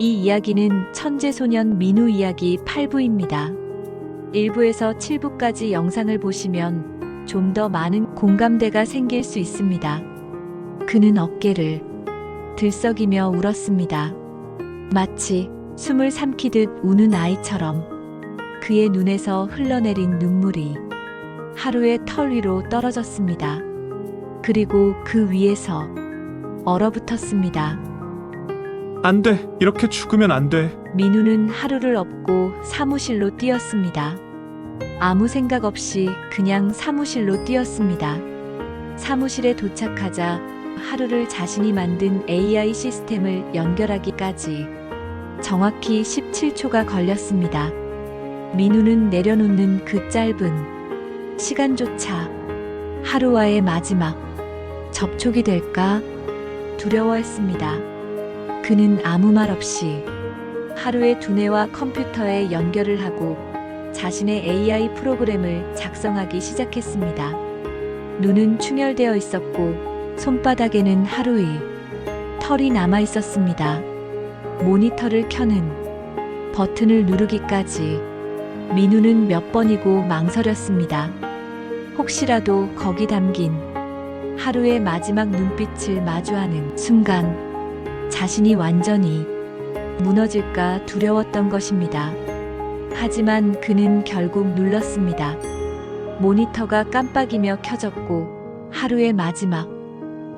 이 이야기는 천재소년 민우 이야기 8부입니다. 1부에서 7부까지 영상을 보시면 좀 더 많은 공감대가 생길 수 있습니다. 그는 어깨를 들썩이며 울었습니다. 마치 숨을 삼키듯 우는 아이처럼 그의 눈에서 흘러내린 눈물이 하루의 털 위로 떨어졌습니다. 그리고 그 위에서 얼어붙었습니다. 안 돼. 이렇게 죽으면 안 돼. 민우는 하루를 업고 사무실로 뛰었습니다. 아무 생각 없이 그냥 사무실로 뛰었습니다. 사무실에 도착하자 하루를 자신이 만든 AI 시스템을 연결하기까지 정확히 17초가 걸렸습니다. 민우는 내려놓는 그 짧은 시간조차 하루와의 마지막 접촉이 될까 두려워했습니다. 그는 아무 말 없이 하루의 두뇌와 컴퓨터에 연결을 하고 자신의 AI 프로그램을 작성하기 시작했습니다. 눈은 충혈되어 있었고 손바닥에는 하루의 털이 남아 있었습니다. 모니터를 켜는 버튼을 누르기까지 민우는 몇 번이고 망설였습니다. 혹시라도 거기 담긴 하루의 마지막 눈빛을 마주하는 순간 자신이 완전히 무너질까 두려웠던 것입니다. 하지만 그는 결국 눌렀습니다. 모니터가 깜빡이며 켜졌고 하루의 마지막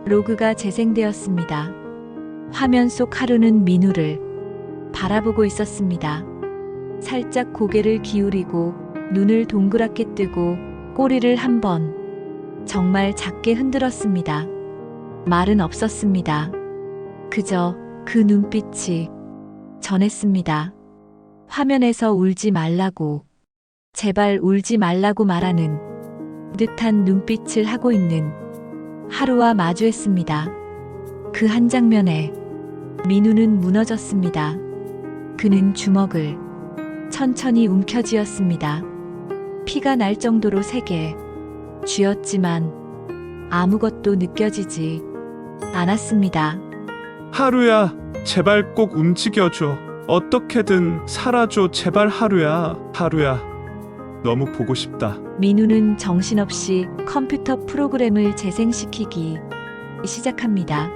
로그가 재생되었습니다. 화면 속 하루는 민우를 바라보고 있었습니다. 살짝 고개를 기울이고 눈을 동그랗게 뜨고 꼬리를 한 번 정말 작게 흔들었습니다. 말은 없었습니다. 그저 그 눈빛이 전했습니다. 화면에서 울지 말라고, 제발 울지 말라고 말하는 듯한 눈빛을 하고 있는 하루와 마주했습니다. 그 한 장면에 민우는 무너졌습니다. 그는 주먹을 천천히 움켜쥐었습니다. 피가 날 정도로 세게 쥐었지만 아무것도 느껴지지 않았습니다. 하루야, 제발 꼭 움직여줘. 어떻게든 살아줘. 제발 하루야. 하루야. 너무 보고 싶다. 민우는 정신없이 컴퓨터 프로그램을 재생시키기 시작합니다.